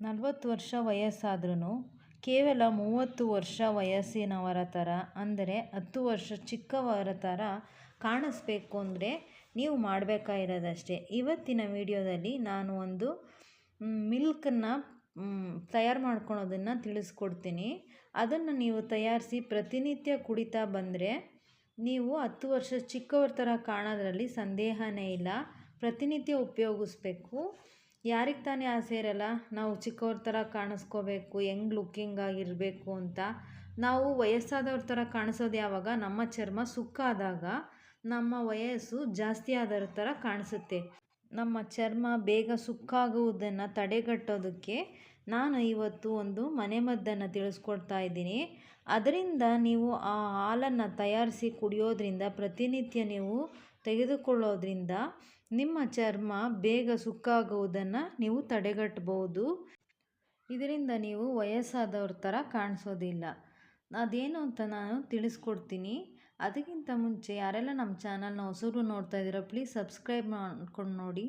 ನಲವತ್ತು ವರ್ಷ ವಯಸ್ಸಾದ್ರೂ ಕೇವಲ ಮೂವತ್ತು ವರ್ಷ ವಯಸ್ಸಿನವರ ಥರ, ಅಂದರೆ ಹತ್ತು ವರ್ಷ ಚಿಕ್ಕವರ ಥರ ಕಾಣಿಸ್ಬೇಕು ಅಂದರೆ ನೀವು ಮಾಡಬೇಕಾಗಿರೋದಷ್ಟೇ. ಇವತ್ತಿನ ವಿಡಿಯೋದಲ್ಲಿ ನಾನು ಒಂದು ಮಿಲ್ಕನ್ನು ತಯಾರು ಮಾಡ್ಕೊಳೋದನ್ನು ತಿಳಿಸ್ಕೊಡ್ತೀನಿ. ಅದನ್ನು ನೀವು ತಯಾರಿಸಿ ಪ್ರತಿನಿತ್ಯ ಕುಡಿತಾ ಬಂದರೆ ನೀವು ಹತ್ತು ವರ್ಷ ಚಿಕ್ಕವ್ರ ಥರ ಕಾಣೋದ್ರಲ್ಲಿ ಸಂದೇಹನೇ ಇಲ್ಲ. ಪ್ರತಿನಿತ್ಯ ಉಪಯೋಗಿಸ್ಬೇಕು. ಯಾರಿಗೆ ತಾನೇ ಆಸೆ ಇರಲ್ಲ ನಾವು ಚಿಕ್ಕವ್ರ ಥರ ಕಾಣಿಸ್ಕೋಬೇಕು ಹೆಂಗ್ ಲುಕ್ಕಿಂಗ್ ಆಗಿರಬೇಕು ಅಂತ ನಾವು ವಯಸ್ಸಾದವ್ರ ಥರ ಕಾಣಿಸೋದು ಯಾವಾಗ ನಮ್ಮ ಚರ್ಮ ಸುಕ್ಕಾದಾಗ ನಮ್ಮ ವಯಸ್ಸು ಜಾಸ್ತಿ ಆದವ್ರ ಥರ ಕಾಣಿಸುತ್ತೆ. ನಮ್ಮ ಚರ್ಮ ಬೇಗ ಸುಕ್ಕಾಗುವುದನ್ನು ತಡೆಗಟ್ಟೋದಕ್ಕೆ ನಾನು ಇವತ್ತು ಒಂದು ಮನೆಮದ್ದನ್ನು ತಿಳಿಸ್ಕೊಡ್ತಾ ಇದ್ದೀನಿ. ಅದರಿಂದ ನೀವು ಆ ಹಾಲನ್ನು ತಯಾರಿಸಿ ಕುಡಿಯೋದ್ರಿಂದ, ಪ್ರತಿನಿತ್ಯ ನೀವು ತೆಗೆದುಕೊಳ್ಳೋದ್ರಿಂದ ನಿಮ್ಮ ಚರ್ಮ ಬೇಗ ಸುಕ್ಕಾಗುವುದನ್ನು ನೀವು ತಡೆಗಟ್ಟಬಹುದು ಇದರಿಂದ ನೀವು ವಯಸ್ಸಾದವ್ರ ಥರ ಕಾಣಿಸೋದಿಲ್ಲ. ಅದೇನು ಅಂತ ನಾನು ತಿಳಿಸ್ಕೊಡ್ತೀನಿ. ಅದಕ್ಕಿಂತ ಮುಂಚೆ ಯಾರೆಲ್ಲ ನಮ್ಮ ಚಾನಲ್ನ ಹೊಸರು ನೋಡ್ತಾ ಇದ್ದೀರೋ ಪ್ಲೀಸ್ ಸಬ್ಸ್ಕ್ರೈಬ್ ಮಾಡ್ಕೊಂಡು ನೋಡಿ.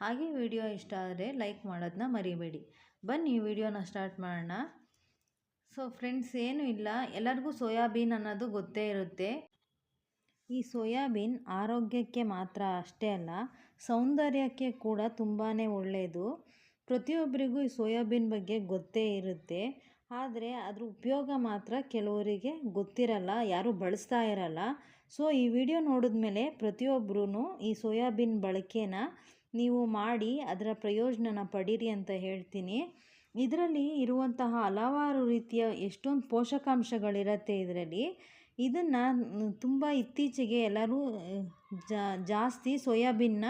ಹಾಗೆ ವಿಡಿಯೋ ಇಷ್ಟ ಆದರೆ ಲೈಕ್ ಮಾಡೋದನ್ನ ಮರಿಬೇಡಿ. ಬನ್ನಿ ವಿಡಿಯೋನ ಸ್ಟಾರ್ಟ್ ಮಾಡೋಣ. ಸೊ ಫ್ರೆಂಡ್ಸ್ ಏನೂ ಇಲ್ಲ. ಎಲ್ಲರಿಗೂ ಸೋಯಾಬೀನ್ ಅನ್ನೋದು ಗೊತ್ತೇ ಇರುತ್ತೆ. ಈ ಸೋಯಾಬೀನ್ ಆರೋಗ್ಯಕ್ಕೆ ಮಾತ್ರ ಅಷ್ಟೇ ಅಲ್ಲ, ಸೌಂದರ್ಯಕ್ಕೆ ಕೂಡ ತುಂಬಾ ಒಳ್ಳೆಯದು ಪ್ರತಿಯೊಬ್ಬರಿಗೂ ಈ ಸೋಯಾಬೀನ್ ಬಗ್ಗೆ ಗೊತ್ತೇ ಇರುತ್ತೆ. ಆದರೆ ಅದ್ರ ಉಪಯೋಗ ಮಾತ್ರ ಕೆಲವರಿಗೆ ಗೊತ್ತಿರಲ್ಲ, ಯಾರೂ ಬಳಸ್ತಾ ಇರಲ್ಲ. ಸೊ, ಈ ವಿಡಿಯೋ ನೋಡಿದ ಮೇಲೆ ಪ್ರತಿಯೊಬ್ಬರೂ ಈ ಸೋಯಾಬೀನ್ ಬಳಕೆನ ನೀವು ಮಾಡಿ ಅದರ ಪ್ರಯೋಜನನ ಪಡೀರಿ ಅಂತ ಹೇಳ್ತೀನಿ. ಇದರಲ್ಲಿ ಇರುವಂತಹ ಹಲವಾರು ರೀತಿಯ ಎಷ್ಟೊಂದು ಪೋಷಕಾಂಶಗಳಿರುತ್ತೆ ಇದರಲ್ಲಿ. ಇದನ್ನು ತುಂಬ ಇತ್ತೀಚೆಗೆ ಎಲ್ಲರೂ ಜಾಸ್ತಿ ಸೋಯಾಬೀನ್ನ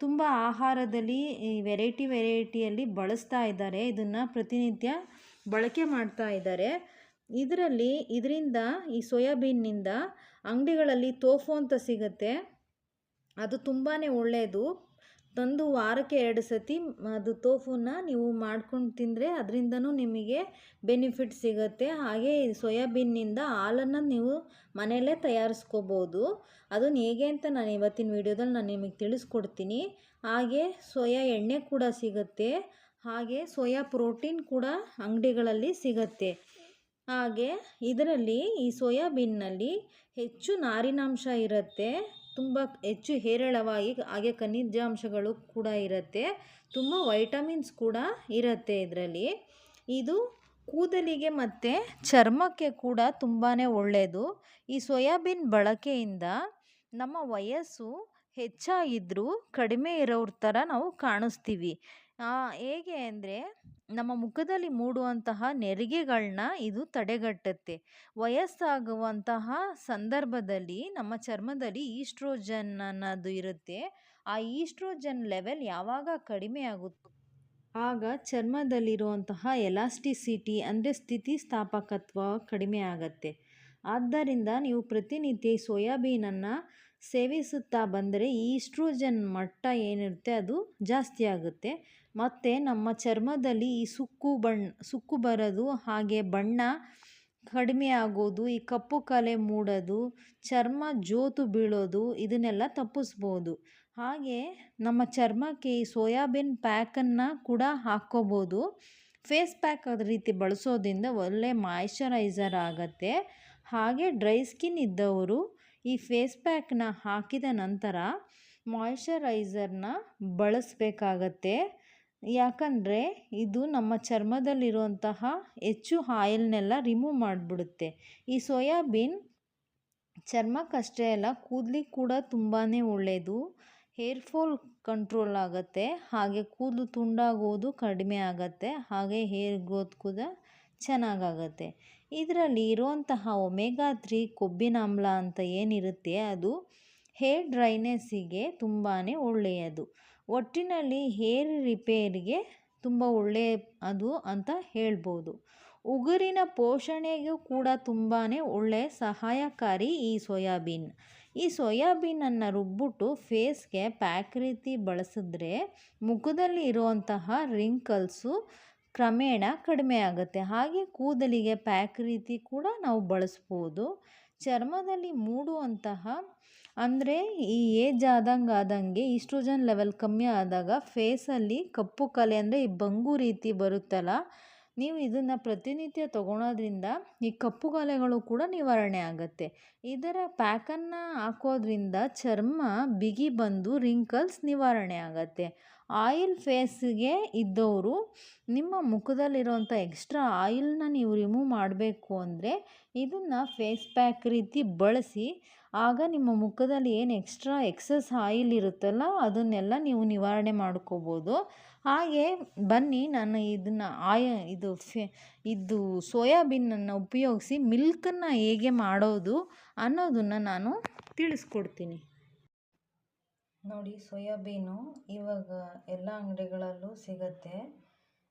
ತುಂಬ ಆಹಾರದಲ್ಲಿ ವೆರೈಟಿ ವೆರೈಟಿಯಲ್ಲಿ ಬಳಸ್ತಾ ಇದ್ದಾರೆ. ಇದನ್ನು ಪ್ರತಿನಿತ್ಯ ಬಳಕೆ ಮಾಡ್ತಾ ಇದ್ದಾರೆ. ಇದರಲ್ಲಿ, ಇದರಿಂದ ಈ ಸೋಯಾಬೀನ್ನಿಂದ ಅಂಗಡಿಗಳಲ್ಲಿ ತೋಫು ಅಂತ ಸಿಗುತ್ತೆ. ಅದು ತುಂಬಾ ಒಳ್ಳೆಯದು. ತಂದು ವಾರಕ್ಕೆ ಎರಡು ಸತಿ ಅದು ತೋಫುನ ನೀವು ಮಾಡ್ಕೊಂಡು ತಿಂದರೆ ಅದರಿಂದನೂ ನಿಮಗೆ ಬೆನಿಫಿಟ್ ಸಿಗುತ್ತೆ. ಹಾಗೆ ಸೋಯಾಬೀನ್ನಿಂದ ಹಾಲನ್ನು ನೀವು ಮನೆಯಲ್ಲೇ ತಯಾರಿಸ್ಕೋಬೋದು. ಅದನ್ನು ಹೇಗೆ ಅಂತ ನಾನು ಇವತ್ತಿನ ವೀಡಿಯೋದಲ್ಲಿ ನಾನು ನಿಮಗೆ ತಿಳಿಸ್ಕೊಡ್ತೀನಿ. ಹಾಗೆ ಸೋಯಾ ಎಣ್ಣೆ ಕೂಡ ಸಿಗುತ್ತೆ. ಹಾಗೆ ಸೋಯಾ ಪ್ರೋಟೀನ್ ಕೂಡ ಅಂಗಡಿಗಳಲ್ಲಿ ಸಿಗುತ್ತೆ. ಹಾಗೆ ಇದರಲ್ಲಿ ಈ ಸೋಯಾಬೀನ್ನಲ್ಲಿ ಹೆಚ್ಚು ನಾರಿನಾಂಶ ಇರುತ್ತೆ. ತುಂಬ ಹೆಚ್ಚು ಹೇರಳವಾಗಿ ಹಾಗೆ ಖನಿಜಾಂಶಗಳು ಕೂಡ ಇರುತ್ತೆ. ತುಂಬ ವೈಟಮಿನ್ಸ್ ಕೂಡ ಇರುತ್ತೆ ಇದರಲ್ಲಿ. ಇದು ಕೂದಲಿಗೆ ಮತ್ತು ಚರ್ಮಕ್ಕೆ ಕೂಡ ತುಂಬಾ ಒಳ್ಳೆಯದು ಈ ಸೋಯಾಬೀನ್ ಬಳಕೆಯಿಂದ ನಮ್ಮ ವಯಸ್ಸು ಹೆಚ್ಚಾಗಿದ್ದರೂ ಕಡಿಮೆ ಇರೋರ ಥರ ನಾವು ಕಾಣಿಸ್ತೀವಿ. ಹೇಗೆ ಅಂದರೆ ನಮ್ಮ ಮುಖದಲ್ಲಿ ಮೂಡುವಂತಹ ನೆರಿಗೆಗಳನ್ನ ಇದು ತಡೆಗಟ್ಟುತ್ತೆ. ವಯಸ್ಸಾಗುವಂತಹ ಸಂದರ್ಭದಲ್ಲಿ, ನಮ್ಮ ಚರ್ಮದಲ್ಲಿ ಈಸ್ಟ್ರೋಜನ್ ಅನ್ನೋದು ಇರುತ್ತೆ. ಆ ಈಸ್ಟ್ರೋಜನ್ ಲೆವೆಲ್ ಯಾವಾಗ ಕಡಿಮೆ ಆಗುತ್ತೋ, ಆಗ ಚರ್ಮದಲ್ಲಿರುವಂತಹ ಎಲಾಸ್ಟಿಸಿಟಿ ಅಂದರೆ ಸ್ಥಿತಿಸ್ಥಾಪಕತ್ವ ಕಡಿಮೆ ಆಗುತ್ತೆ. ಆದ್ದರಿಂದ ನೀವು ಪ್ರತಿನಿತ್ಯ ಸೋಯಾಬೀನನ್ನು ಸೇವಿಸುತ್ತಾ ಬಂದರೆ ಈಸ್ಟ್ರೋಜನ್ ಮಟ್ಟ ಏನಿರುತ್ತೆ ಅದು ಜಾಸ್ತಿ ಆಗುತ್ತೆ. ಮತ್ತು ನಮ್ಮ ಚರ್ಮದಲ್ಲಿ ಈ ಸುಕ್ಕು ಬಣ್ಣ, ಸುಕ್ಕು ಬರೋದು ಹಾಗೆ ಬಣ್ಣ ಕಡಿಮೆ ಆಗೋದು, ಈ ಕಪ್ಪು ಕಲೆ ಮೂಡೋದು, ಚರ್ಮ ಜೋತು ಬೀಳೋದು ಇದನ್ನೆಲ್ಲ ತಪ್ಪಿಸ್ಬೋದು. ಹಾಗೆ ನಮ್ಮ ಚರ್ಮಕ್ಕೆ ಈ ಸೋಯಾಬೀನ್ ಪ್ಯಾಕನ್ನು ಕೂಡ ಹಾಕ್ಕೋಬೋದು. ಫೇಸ್ ಪ್ಯಾಕ್ ಅದ ರೀತಿ ಬಳಸೋದ್ರಿಂದ ಒಳ್ಳೆ ಮಾಯ್ಶ್ಚರೈಸರ್ ಆಗುತ್ತೆ. ಹಾಗೆ ಡ್ರೈ ಸ್ಕಿನ್ ಇದ್ದವರು ಈ ಫೇಸ್ ಪ್ಯಾಕ್ನ ಹಾಕಿದ ನಂತರ ಮಾಯ್ಶ್ಚರೈಸರ್ನ ಬಳಸಬೇಕಾಗತ್ತೆ. ಯಾಕಂದರೆ ಇದು ನಮ್ಮ ಚರ್ಮದಲ್ಲಿರುವಂತಹ ಹೆಚ್ಚು ಆಯಿಲ್ನೆಲ್ಲ ರಿಮೂವ್ ಮಾಡಿಬಿಡುತ್ತೆ. ಈ ಸೋಯಾಬೀನ್ ಚರ್ಮಕ್ಕಷ್ಟೇ ಅಲ್ಲ ಕೂದಲಿಗೆ ಕೂಡ ತುಂಬಾ ಒಳ್ಳೆಯದು ಹೇರ್ ಫಾಲ್ ಕಂಟ್ರೋಲ್ ಆಗುತ್ತೆ. ಹಾಗೆ ಕೂದಲು ತುಂಡಾಗೋದು ಕಡಿಮೆ ಆಗುತ್ತೆ. ಹಾಗೆ ಹೇರ್ ಗ್ರೋತ್ ಕೂಡ ಚೆನ್ನಾಗಾಗತ್ತೆ. ಇದರಲ್ಲಿ ಇರುವಂತಹ ಒಮೆಗಾ ತ್ರೀ ಕೊಬ್ಬಿನಾಮ್ಲ ಅಂತ ಏನಿರುತ್ತೆ ಅದು ಹೇರ್ ಡ್ರೈನೆಸ್ಸಿಗೆ ತುಂಬಾ ಒಳ್ಳೆಯದು. ಒಟ್ಟಿನಲ್ಲಿ ಹೇರ್ ರಿಪೇರಿಗೆ ತುಂಬ ಒಳ್ಳೆಯ ಅದು ಅಂತ ಹೇಳ್ಬೋದು. ಉಗುರಿನ ಪೋಷಣೆಗೂ ಕೂಡ ತುಂಬಾ ಒಳ್ಳೆಯ ಸಹಾಯಕಾರಿ ಈ ಸೋಯಾಬೀನ್. ಈ ಸೋಯಾಬೀನನ್ನು ರುಬ್ಬಿಟ್ಟು ಫೇಸ್ಗೆ ಪ್ಯಾಕ್ ರೀತಿ ಬಳಸಿದ್ರೆ ಮುಖದಲ್ಲಿ ಇರುವಂತಹ ರಿಂಕಲ್ಸು ಕ್ರಮೇಣ ಕಡಿಮೆ ಆಗುತ್ತೆ. ಹಾಗೆ ಕೂದಲಿಗೆ ಪ್ಯಾಕ್ ರೀತಿ ಕೂಡ ನಾವು ಬಳಸ್ಬೋದು. ಚರ್ಮದಲ್ಲಿ ಮೂಡುವಂತಹ, ಅಂದರೆ ಈ ಏಜ್ ಆದಂಗೆ ಆದಂಗೆ ಈಸ್ಟ್ರೋಜನ್ ಲೆವೆಲ್ ಕಮ್ಮಿ ಆದಾಗ ಫೇಸಲ್ಲಿ ಕಪ್ಪು ಕಲೆ ಅಂದರೆ ಈ ಬಂಗು ರೀತಿ ಬರುತ್ತಲ್ಲ, ನೀವು ಇದನ್ನು ಪ್ರತಿನಿತ್ಯ ತಗೊಳೋದ್ರಿಂದ ಈ ಕಪ್ಪು ಕಲೆಗಳು ಕೂಡ ನಿವಾರಣೆ ಆಗುತ್ತೆ. ಇದರ ಪ್ಯಾಕನ್ನು ಹಾಕೋದ್ರಿಂದ ಚರ್ಮ ಬಿಗಿ ಬಂದು ರಿಂಕಲ್ಸ್ ನಿವಾರಣೆ ಆಗುತ್ತೆ. ಆಯಿಲ್ ಫೇಸ್ಗೆ ಇದ್ದವರು ನಿಮ್ಮ ಮುಖದಲ್ಲಿರುವಂಥ ಎಕ್ಸ್ಟ್ರಾ ಆಯಿಲ್ನ ನೀವು ರಿಮೂವ್ ಮಾಡಬೇಕು ಅಂದರೆ ಇದನ್ನು ಫೇಸ್ ಪ್ಯಾಕ್ ರೀತಿ ಬಳಸಿ, ಆಗ ನಿಮ್ಮ ಮುಖದಲ್ಲಿ ಏನು ಎಕ್ಸ್ಟ್ರಾ ಎಕ್ಸಸ್ ಆಯಿಲ್ ಇರುತ್ತಲ್ಲ ಅದನ್ನೆಲ್ಲ ನೀವು ನಿವಾರಣೆ ಮಾಡ್ಕೋಬೋದು. ಹಾಗೆ ಬನ್ನಿ, ನಾನು ಇದನ್ನು ಆಯ, ಇದು ಫೆ, ಇದು ಸೋಯಾಬೀನನ್ನು ಉಪಯೋಗಿಸಿ ಮಿಲ್ಕನ್ನು ಹೇಗೆ ಮಾಡೋದು ಅನ್ನೋದನ್ನು ನಾನು ತಿಳಿಸ್ಕೊಡ್ತೀನಿ. ನೋಡಿ, ಸೋಯಾಬೀನು ಇವಾಗ ಎಲ್ಲ ಅಂಗಡಿಗಳಲ್ಲೂ ಸಿಗುತ್ತೆ.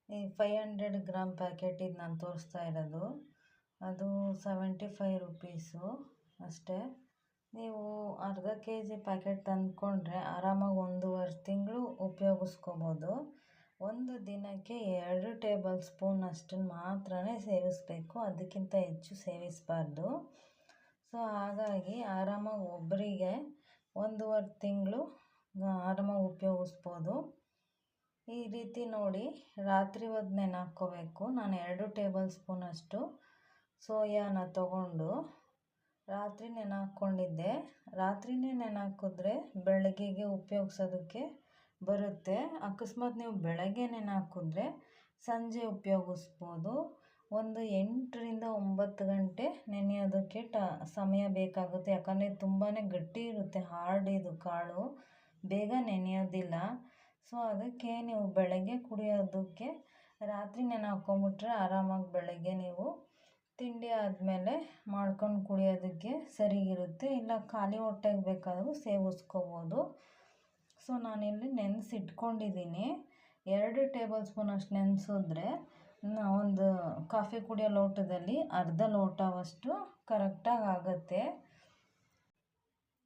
ಈ ಫೈವ್ ಹಂಡ್ರೆಡ್ ಗ್ರಾಮ್ ಪ್ಯಾಕೆಟ್ ಇದು ನಾನು ತೋರಿಸ್ತಾ ಇರೋದು. ಅದು ಸೆವೆಂಟಿ ಫೈವ್ ರುಪೀಸು ಅಷ್ಟೇ. ನೀವು ಅರ್ಧ ಕೆ ಜಿ ಪ್ಯಾಕೆಟ್ ತಂದ್ಕೊಂಡ್ರೆ ಆರಾಮಾಗಿ ಒಂದೂವರೆ ತಿಂಗಳು ಉಪಯೋಗಿಸ್ಕೋಬೋದು. ಒಂದು ದಿನಕ್ಕೆ ಎರಡು ಟೇಬಲ್ ಸ್ಪೂನ್ ಅಷ್ಟನ್ನು ಮಾತ್ರನೇ ಸೇವಿಸಬೇಕು. ಅದಕ್ಕಿಂತ ಹೆಚ್ಚು ಸೇವಿಸಬಾರ್ದು. ಸೊ ಹಾಗಾಗಿ ಆರಾಮಾಗಿ ಒಬ್ಬರಿಗೆ ಒಂದೂವರೆ ತಿಂಗಳು ಆರಾಮಾಗಿ ಉಪಯೋಗಿಸ್ಬೋದು ಈ ರೀತಿ ನೋಡಿ ರಾತ್ರಿ ಹೊತ್ತು ನೆನೆ ಹಾಕ್ಕೋಬೇಕು ನಾನು ಎರಡು ಟೇಬಲ್ ಸ್ಪೂನಷ್ಟು ಸೋಯಾನ ತಗೊಂಡು ರಾತ್ರಿ ನೆನೆ ಹಾಕ್ಕೊಂಡಿದ್ದೆ ರಾತ್ರಿನೇ ನೆನೆ ಹಾಕಿದ್ರೆ ಬೆಳಗ್ಗೆಗೆ ಉಪಯೋಗ್ಸೋದಕ್ಕೆ ಬರುತ್ತೆ. ಅಕಸ್ಮಾತ್ ನೀವು ಬೆಳಗ್ಗೆ ನೆನೆ ಹಾಕಿದ್ರೆ ಸಂಜೆ ಉಪಯೋಗಿಸ್ಬೋದು. ಒಂದು ಎಂಟರಿಂದ ಒಂಬತ್ತು ಗಂಟೆ ನೆನೆಯೋದಕ್ಕೆ ಟ ಸಮಯ ಬೇಕಾಗುತ್ತೆ. ಯಾಕಂದರೆ ತುಂಬಾ ಗಟ್ಟಿ ಇರುತ್ತೆ, ಹಾರ್ಡ್ ಇದು ಕಾಳು. ಬೇಗ ನೆನೆಯೋದಿಲ್ಲ. ಸೊ, ಅದಕ್ಕೆ ನೀವು ಬೆಳಗ್ಗೆ ಕುಡಿಯೋದಕ್ಕೆ ರಾತ್ರಿ ನೆನೆ ಹಾಕ್ಕೊಂಬಿಟ್ರೆ ಆರಾಮಾಗಿ ಬೆಳಗ್ಗೆ ನೀವು ತಿಂಡಿ ಆದಮೇಲೆ ಮಾಡ್ಕೊಂಡು ಕುಡಿಯೋದಕ್ಕೆ ಸರಿಗಿರುತ್ತೆ. ಇಲ್ಲ ಖಾಲಿ ಹೊಟ್ಟೆಗೆ ಬೇಕಾದರೂ ಸೇವಿಸ್ಕೋಬೋದು. ಸೊ, ನಾನಿಲ್ಲಿ ನೆನೆಸಿಟ್ಕೊಂಡಿದ್ದೀನಿ ಎರಡು ಟೇಬಲ್ ಸ್ಪೂನ್ ಅಷ್ಟು ನೆನೆಸಿದ್ರೆ ಒಂದು ಕಾಫಿ ಕುಡಿಯೋ ಲೋಟದಲ್ಲಿ ಅರ್ಧ ಲೋಟವಷ್ಟು ಕರೆಕ್ಟಾಗಿ ಆಗುತ್ತೆ.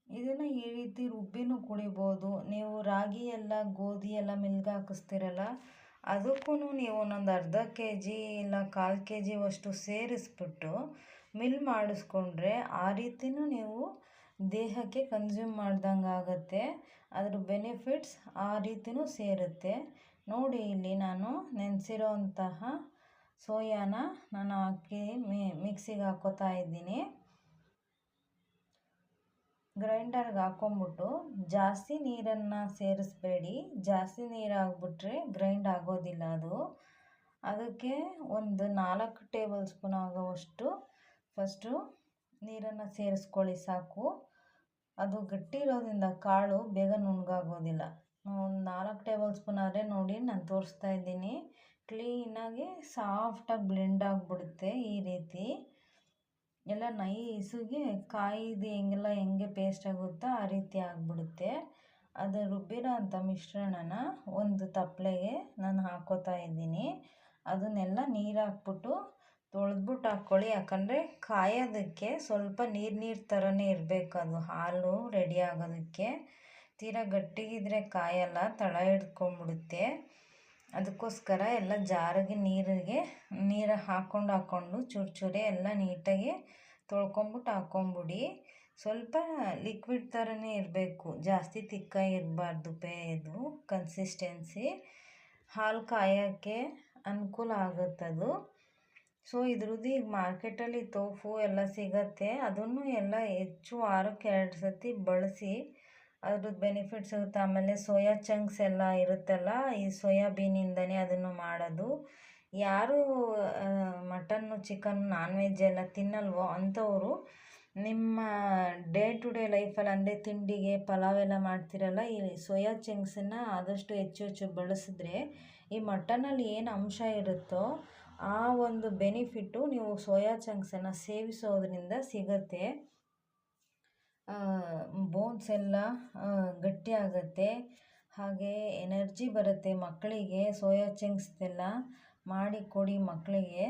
ಇದನ್ನು ಈ ರೀತಿ ರುಬ್ಬಿನೂ ಕುಡಿಬೋದು. ನೀವು ರಾಗಿ ಎಲ್ಲ ಗೋಧಿ ಎಲ್ಲ ಮಿಲ್ಗೆ ಹಾಕಿಸ್ತೀರಲ್ಲ ಅದಕ್ಕೂ ನೀವು ಒಂದೊಂದು ಅರ್ಧ ಕೆ ಜಿ ಇಲ್ಲ ಕಾಲು ಕೆ ಜಿವಷ್ಟು ಸೇರಿಸ್ಬಿಟ್ಟು ಮಿಲ್ ಮಾಡಿಸ್ಕೊಂಡ್ರೆ ಆ ರೀತಿಯೂ ನೀವು ದೇಹಕ್ಕೆ ಕನ್ಸ್ಯೂಮ್ ಮಾಡ್ದಂಗೆ ಆಗುತ್ತೆ. ಅದ್ರ ಬೆನಿಫಿಟ್ಸ್ ಆ ರೀತಿಯೂ ಸೇರುತ್ತೆ. ನೋಡಿ ಇಲ್ಲಿ ನಾನು ನೆನೆಸಿರೋ ಅಂತಹ ಸೋಯಾನ ನಾನು ಹಾಕಿ ಮಿಕ್ಸಿಗೆ ಹಾಕ್ಕೋತಾ ಇದ್ದೀನಿ. ಗ್ರೈಂಡರ್ಗೆ ಹಾಕೊಂಬಿಟ್ಟು ಜಾಸ್ತಿ ನೀರನ್ನು ಸೇರಿಸ್ಬೇಡಿ. ಜಾಸ್ತಿ ನೀರು ಆಗಿಬಿಟ್ರೆ ಗ್ರೈಂಡ್ ಆಗೋದಿಲ್ಲ ಅದು. ಅದಕ್ಕೆ ಒಂದು ನಾಲ್ಕು ಟೇಬಲ್ ಸ್ಪೂನ್ ಆಗೋವಷ್ಟು ಫಸ್ಟು ನೀರನ್ನು ಸೇರಿಸ್ಕೊಳ್ಳಿ ಸಾಕು. ಅದು ಗಟ್ಟಿ ಇರೋದ್ರಿಂದ ಕಾಳು ಬೇಗ ನುಣ್ಣಗಾಗೋದಿಲ್ಲ. ಒಂದು ನಾಲ್ಕು ಟೇಬಲ್ ಸ್ಪೂನ್ ಆದರೆ ನೋಡಿ ನಾನು ತೋರಿಸ್ತಾ ಇದ್ದೀನಿ. ಕ್ಲೀನಾಗಿ ಸಾಫ್ಟಾಗಿ ಬ್ಲೆಂಡ್ ಆಗಿಬಿಡುತ್ತೆ ಈ ರೀತಿ. ಎಲ್ಲ ನೈಸಿಗೆ ಕಾಯಿದು ಹೆಂಗೆಲ್ಲ ಹೆಂಗೆ ಪೇಸ್ಟ್ ಆಗುತ್ತೋ ಆ ರೀತಿ ಆಗಿಬಿಡುತ್ತೆ. ಅದು ರುಬ್ಬಿರೋ ಅಂಥ ಮಿಶ್ರಣನ ಒಂದು ತಪ್ಪಲೆಗೆ ನಾನು ಹಾಕೋತಾ ಇದ್ದೀನಿ. ಅದನ್ನೆಲ್ಲ ನೀರು ಹಾಕ್ಬಿಟ್ಟು ತೊಳೆದ್ಬಿಟ್ಟು ಹಾಕ್ಕೊಳ್ಳಿ. ಯಾಕಂದರೆ ಕಾಯೋದಕ್ಕೆ ಸ್ವಲ್ಪ ನೀರು ನೀರು ಥರನೇ ಇರಬೇಕು ಅದು. ಹಾಲು ರೆಡಿ ಆಗೋದಕ್ಕೆ. ತೀರಾ ಗಟ್ಟಿಗಿದ್ರೆ ಕಾಯಲ್ಲ, ತಳ ಹಿಡ್ಕೊಂಬಿಡುತ್ತೆ. ಅದಕ್ಕೋಸ್ಕರ ಎಲ್ಲ ಜಾರಿಗೆ ನೀರಿಗೆ, ನೀರು ಹಾಕ್ಕೊಂಡು ಹಾಕ್ಕೊಂಡು ಚೂರು ಚೂರೇ ಎಲ್ಲ ನೀಟಾಗಿ ತೊಳ್ಕೊಂಬಿಟ್ಟು ಹಾಕ್ಕೊಂಬಿಡಿ ಸ್ವಲ್ಪ ಲಿಕ್ವಿಡ್ ಥರನೇ ಇರಬೇಕು. ಜಾಸ್ತಿ ತಿಕ್ಕ ಇರಬಾರ್ದು ಪೇ ಇದು ಕನ್ಸಿಸ್ಟೆನ್ಸಿ ಹಾಲು ಕಾಯೋಕ್ಕೆ ಅನುಕೂಲ ಆಗುತ್ತದು. ಸೊ ಇದ್ರದ್ದು ಈಗ ಮಾರ್ಕೆಟಲ್ಲಿ ತೋಫು ಎಲ್ಲ ಸಿಗುತ್ತೆ. ಅದನ್ನು ಎಲ್ಲ ಹೆಚ್ಚು ವಾರಕ್ಕೆ ಎರಡು ಸತಿ ಬಳಸಿ ಅದ್ರದ್ದು ಬೆನಿಫಿಟ್ ಸಿಗುತ್ತೆ ಆಮೇಲೆ ಸೋಯಾ ಚಂಕ್ಸ್ ಎಲ್ಲ ಇರುತ್ತಲ್ಲ, ಈ ಸೋಯಾಬೀನಿಂದನೇ ಅದನ್ನು ಮಾಡೋದು. ಯಾರು ಮಟನ್ನು ಚಿಕನ್ ನಾನ್ ವೆಜ್ ಎಲ್ಲ ತಿನ್ನಲ್ವೋ ಅಂಥವರು, ನಿಮ್ಮ ಡೇ ಟು ಡೇ ಲೈಫಲ್ಲಿ ಅಂದರೆ ತಿಂಡಿಗೆ ಪಲಾವ್ ಎಲ್ಲ ಮಾಡ್ತಿರಲ್ಲ, ಈ ಸೋಯಾ ಚಂಕ್ಸನ್ನು ಆದಷ್ಟು ಹೆಚ್ಚು ಹೆಚ್ಚು ಬಳಸಿದ್ರೆ ಈ ಮಟನಲ್ಲಿ ಏನು ಅಂಶ ಇರುತ್ತೋ, ಆ ಒಂದು ಬೆನಿಫಿಟ್ಟು ನೀವು ಸೋಯಾ ಚಂಕ್ಸನ್ನು ಸೇವಿಸೋದ್ರಿಂದ ಸಿಗುತ್ತೆ. ಬೋನ್ಸ್ ಎಲ್ಲ ಗಟ್ಟಿ ಆಗುತ್ತೆ. ಹಾಗೆ ಎನರ್ಜಿ ಬರುತ್ತೆ ಮಕ್ಕಳಿಗೆ ಸೋಯಾ ಚಿಂಗ್ಸ್ದೆಲ್ಲ ಮಾಡಿ ಕೊಡಿ ಮಕ್ಕಳಿಗೆ.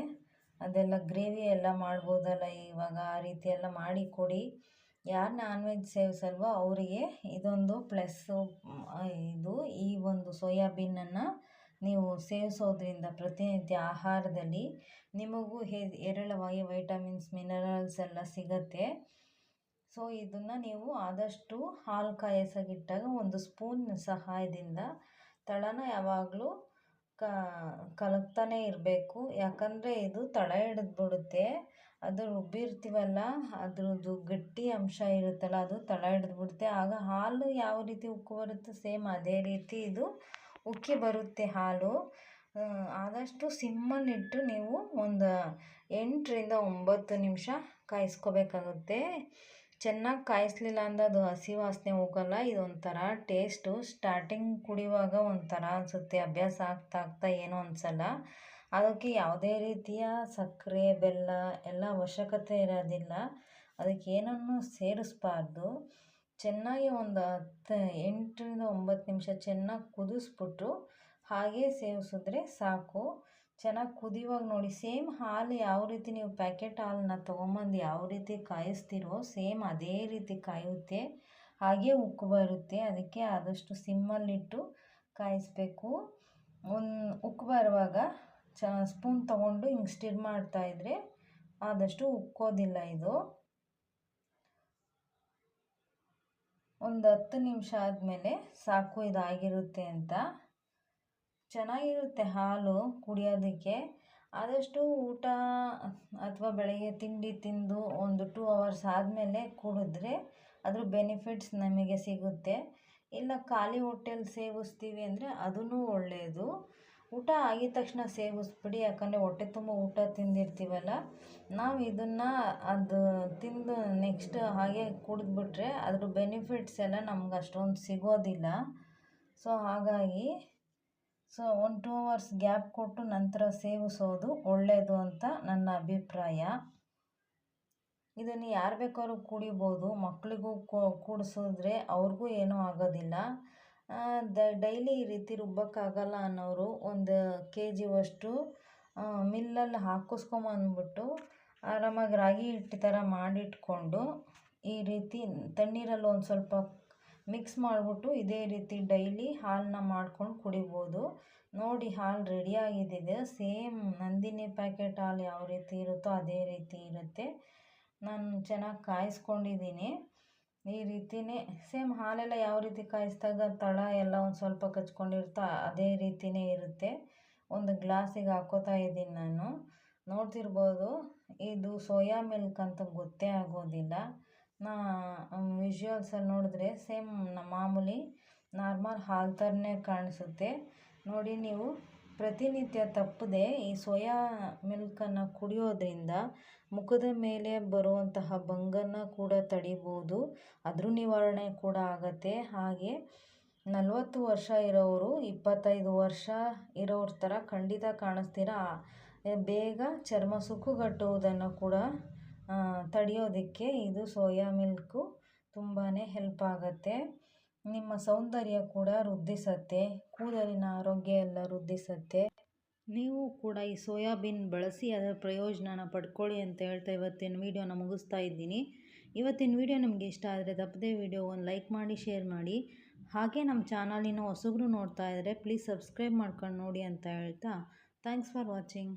ಅದೆಲ್ಲ ಗ್ರೇವಿ ಎಲ್ಲ ಮಾಡ್ಬೋದಲ್ಲ ಇವಾಗ, ಆ ರೀತಿ ಎಲ್ಲ ಮಾಡಿ ಕೊಡಿ. ಯಾರು ನಾನ್ ವೆಜ್ ಸೇವಿಸಲ್ವೋ ಅವರಿಗೆ ಇದೊಂದು ಪ್ಲಸ್ಸು ಇದು ಈ ಒಂದು ಸೋಯಾಬೀನನ್ನು ನೀವು ಸೇವಿಸೋದ್ರಿಂದ ಪ್ರತಿನಿತ್ಯ ಆಹಾರದಲ್ಲಿ ನಿಮಗೂ ಹೇ, ಹೇರಳವಾಗಿ ವೈಟಮಿನ್ಸ್ ಮಿನರಲ್ಸ್ ಎಲ್ಲ ಸಿಗುತ್ತೆ. ಸೊ, ಇದನ್ನು ನೀವು ಆದಷ್ಟು ಹಾಲು ಕಾಯಿಸೋಗಿಟ್ಟಾಗ ಒಂದು ಸ್ಪೂನ್ ಸಹಾಯದಿಂದ ತಳನ ಯಾವಾಗಲೂ ಕ ಕಲಕ್ತಾನೆ ಇರಬೇಕು. ಯಾಕಂದರೆ ಇದು ತಳ ಹಿಡಿದ್ಬಿಡುತ್ತೆ. ಅದು ರುಬ್ಬಿರ್ತೀವಲ್ಲ, ಅದ್ರದ್ದು ಗಟ್ಟಿ ಅಂಶ ಇರುತ್ತಲ್ಲ, ಅದು ತಳ ಹಿಡಿದ್ಬಿಡುತ್ತೆ. ಆಗ ಹಾಲು ಯಾವ ರೀತಿ ಉಕ್ಕಿ ಬರುತ್ತೆ? ಸೇಮ್ ಅದೇ ರೀತಿ ಇದು ಉಕ್ಕಿ ಬರುತ್ತೆ ಹಾಲು. ಆದಷ್ಟು ಸಿಮ್ಮಲ್ಲಿಟ್ಟು ನೀವು ಒಂದು ಎಂಟರಿಂದ ಒಂಬತ್ತು ನಿಮಿಷ ಕಾಯಿಸ್ಕೋಬೇಕಾಗುತ್ತೆ. ಚೆನ್ನಾಗಿ ಕಾಯಿಸಲಿಲ್ಲ ಅಂದರೆ ಅದು ಹಸಿ ವಾಸನೆ ಹೋಗಲ್ಲ, ಇದೊಂಥರ ಟೇಸ್ಟು ಸ್ಟಾರ್ಟಿಂಗ್ ಕುಡಿಯುವಾಗ ಒಂಥರ ಅನಿಸುತ್ತೆ, ಅಭ್ಯಾಸ ಆಗ್ತಾ ಆಗ್ತಾ ಏನೂ ಅನಿಸಲ್ಲ. ಅದಕ್ಕೆ ಯಾವುದೇ ರೀತಿಯ ಸಕ್ಕರೆ, ಬೆಲ್ಲ ಎಲ್ಲ ಅವಶ್ಯಕತೆ ಇರೋದಿಲ್ಲ. ಅದಕ್ಕೆ ಏನನ್ನೂ ಸೇರಿಸ್ಬಾರ್ದು. ಚೆನ್ನಾಗಿ ಒಂದು ಹತ್ತು, ಎಂಟರಿಂದ ಒಂಬತ್ತು ನಿಮಿಷ ಚೆನ್ನಾಗಿ ಕುದಿಸ್ಬಿಟ್ಟು ಹಾಗೇ ಸೇವಿಸಿದ್ರೆ ಸಾಕು. ಚೆನ್ನಾಗಿ ಕುದಿಯುವಾಗ ನೋಡಿ, ಸೇಮ್ ಹಾಲು ಯಾವ ರೀತಿ ನೀವು ಪ್ಯಾಕೆಟ್ ಹಾಲನ್ನ ತೊಗೊಂಬಂದು ಯಾವ ರೀತಿ ಕಾಯಿಸ್ತೀರೋ ಸೇಮ್ ಅದೇ ರೀತಿ ಕಾಯುತ್ತೆ. ಹಾಗೆ ಉಕ್ಕು ಬರುತ್ತೆ, ಅದಕ್ಕೆ ಆದಷ್ಟು ಸಿಮ್ಮಲ್ಲಿಟ್ಟು ಕಾಯಿಸಬೇಕು. ಒಂದು ಉಕ್ಕು ಬರುವಾಗ ಚ, ಸ್ಪೂನ್ ತೊಗೊಂಡು ಹಿಂಗೆ ಸ್ಟಿರ್ ಮಾಡ್ತಾಯಿದ್ರೆ ಆದಷ್ಟು ಉಕ್ಕೋದಿಲ್ಲ ಇದು. ಒಂದು ಹತ್ತು ನಿಮಿಷ ಆದಮೇಲೆ ಸಾಕು ಇದಾಗಿರುತ್ತೆ ಅಂತ. ಚೆನ್ನಾಗಿರುತ್ತೆ ಹಾಲು ಕುಡಿಯೋದಕ್ಕೆ. ಆದಷ್ಟು ಊಟ ಅಥವಾ ಬೆಳಗ್ಗೆ ತಿಂಡಿ ತಿಂದು ಒಂದು ಟೂ ಅವರ್ಸ್ ಆದಮೇಲೆ ಕುಡಿದ್ರೆ ಅದ್ರ ಬೆನಿಫಿಟ್ಸ್ ನಮಗೆ ಸಿಗುತ್ತೆ. ಇಲ್ಲ ಖಾಲಿ ಹೊಟ್ಟೆಲಿ ಸೇವಿಸ್ತೀವಿ ಅಂದರೆ ಅದೂ ಒಳ್ಳೆಯದು ಊಟ ಆಗಿದ ತಕ್ಷಣ ಸೇವಿಸ್ಬಿಡಿ, ಯಾಕಂದರೆ ಹೊಟ್ಟೆ ತುಂಬ ಊಟ ತಿಂದಿರ್ತೀವಲ್ಲ. ನಾವು ಇದನ್ನು ಅದು ತಿಂದು ನೆಕ್ಸ್ಟ್ ಹಾಗೆ ಕುಡಿದ್ಬಿಟ್ರೆ ಅದ್ರ ಬೆನಿಫಿಟ್ಸ್ ಎಲ್ಲ ನಮ್ಗೆ ಅಷ್ಟೊಂದು ಸಿಗೋದಿಲ್ಲ. ಸೊ ಹಾಗಾಗಿ so one two hours gap ಕೊಟ್ಟು ನಂತರ ಸೇವಿಸೋದು ಒಳ್ಳೆಯದು ಅಂತ ನನ್ನ ಅಭಿಪ್ರಾಯ. ಇದನ್ನು ಯಾರು ಬೇಕಾದ್ರೂ ಕುಡಿಬೋದು ಮಕ್ಕಳಿಗೂ ಕುಡಿಸಿದ್ರೆ ಅವ್ರಿಗೂ ಏನೂ ಆಗೋದಿಲ್ಲ. ದ, ಡೈಲಿ ಈ ರೀತಿ ರುಬ್ಬೋಕ್ಕಾಗಲ್ಲ ಅನ್ನೋರು ಒಂದು ಕೆ ಜಿವಷ್ಟು ಮಿಲ್ಲಲ್ಲಿ ಹಾಕಿಸ್ಕೊಂಬಂದ್ಬಿಟ್ಟು ಆರಾಮಾಗಿ ರಾಗಿ ಹಿಟ್ಟು ಥರ ಮಾಡಿಟ್ಕೊಂಡು ಈ ರೀತಿ ತಣ್ಣೀರಲ್ಲಿ ಒಂದು ಸ್ವಲ್ಪ ಮಿಕ್ಸ್ ಮಾಡಿಬಿಟ್ಟು ಇದೇ ರೀತಿ ಡೈಲಿ ಹಾಲನ್ನ ಮಾಡ್ಕೊಂಡು ಕುಡಿಬೋದು. ನೋಡಿ, ಹಾಲು ರೆಡಿಯಾಗಿದ್ದಿದೆ ಸೇಮ್ ನಂದಿನಿ ಪ್ಯಾಕೆಟ್ ಹಾಲು ಯಾವ ರೀತಿ ಇರುತ್ತೋ ಅದೇ ರೀತಿ ಇರುತ್ತೆ. ನಾನು ಚೆನ್ನಾಗಿ ಕಾಯಿಸ್ಕೊಂಡಿದ್ದೀನಿ. ಈ ರೀತಿಯೇ ಸೇಮ್ ಹಾಲೆಲ್ಲ ಯಾವ ರೀತಿ ಕಾಯಿಸಿದಾಗ ತಳ ಎಲ್ಲ ಒಂದು ಸ್ವಲ್ಪ ಕಚ್ಕೊಂಡಿರುತ್ತೋ ಅದೇ ರೀತಿಯೇ ಇರುತ್ತೆ. ಒಂದು ಗ್ಲಾಸಿಗೆ ಹಾಕೋತಾ ಇದ್ದೀನಿ ನಾನು. ನೋಡ್ತಿರ್ಬೋದು, ಇದು ಸೋಯಾ ಮಿಲ್ಕ್ ಅಂತ ಗೊತ್ತೇ ಆಗೋದಿಲ್ಲ. ನಾ ವಿಜುವಲ್ಸಲ್ಲಿ ನೋಡಿದ್ರೆ ಸೇಮ್ ಮಾಮೂಲಿ ನಾರ್ಮಲ್ ಹಾಲ್ ಥರನೇ ಕಾಣಿಸುತ್ತೆ. ನೋಡಿ ನೀವು, ಪ್ರತಿನಿತ್ಯ ತಪ್ಪದೆ ಈ ಸೋಯಾ ಮಿಲ್ಕನ್ನು ಕುಡಿಯೋದ್ರಿಂದ ಮುಖದ ಮೇಲೆ ಬರುವಂತಹ ಬಂಗನ್ನು ಕೂಡ ತಡಿಬೋದು. ಅದ್ರ ನಿವಾರಣೆ ಕೂಡ ಆಗುತ್ತೆ. ಹಾಗೆ ನಲವತ್ತು ವರ್ಷ ಇರೋರು ಇಪ್ಪತ್ತೈದು ವರ್ಷ ಇರೋರ ಥರ ಖಂಡಿತ ಕಾಣಿಸ್ತೀರ? ಬೇಗ ಚರ್ಮ ಸುಕ್ಕುಗಟ್ಟುವುದನ್ನು ಕೂಡ ತಡೆಯೋದಕ್ಕೆ ಇದು ಸೋಯಾ ಮಿಲ್ಕು ತುಂಬಾ ಹೆಲ್ಪ್ ಆಗುತ್ತೆ. ನಿಮ್ಮ ಸೌಂದರ್ಯ ಕೂಡ ವೃದ್ಧಿಸುತ್ತೆ. ಕೂದಲಿನ ಆರೋಗ್ಯ ಎಲ್ಲ ವೃದ್ಧಿಸುತ್ತೆ. ನೀವು ಕೂಡ ಈ ಸೋಯಾಬೀನ್ ಬಳಸಿ ಅದರ ಪ್ರಯೋಜನನ ಪಡ್ಕೊಳ್ಳಿ ಅಂತ ಹೇಳ್ತಾ ಇವತ್ತಿನ ವೀಡಿಯೋನ ಮುಗಿಸ್ತಾ ಇದ್ದೀನಿ. ಇವತ್ತಿನ ವೀಡಿಯೋ ನಿಮಗೆ ಇಷ್ಟ ಆದರೆ ತಪ್ಪದೇ ವೀಡಿಯೋ ಒಂದು ಲೈಕ್ ಮಾಡಿ, ಶೇರ್ ಮಾಡಿ. ಹಾಗೆ ನಮ್ಮ ಚಾನಲಿನ ಹೊಸಬ್ರು ನೋಡ್ತಾ ಇದ್ದರೆ ಪ್ಲೀಸ್ ಸಬ್ಸ್ಕ್ರೈಬ್ ಮಾಡ್ಕೊಂಡು ನೋಡಿ ಅಂತ ಹೇಳ್ತಾ. Thanks for watching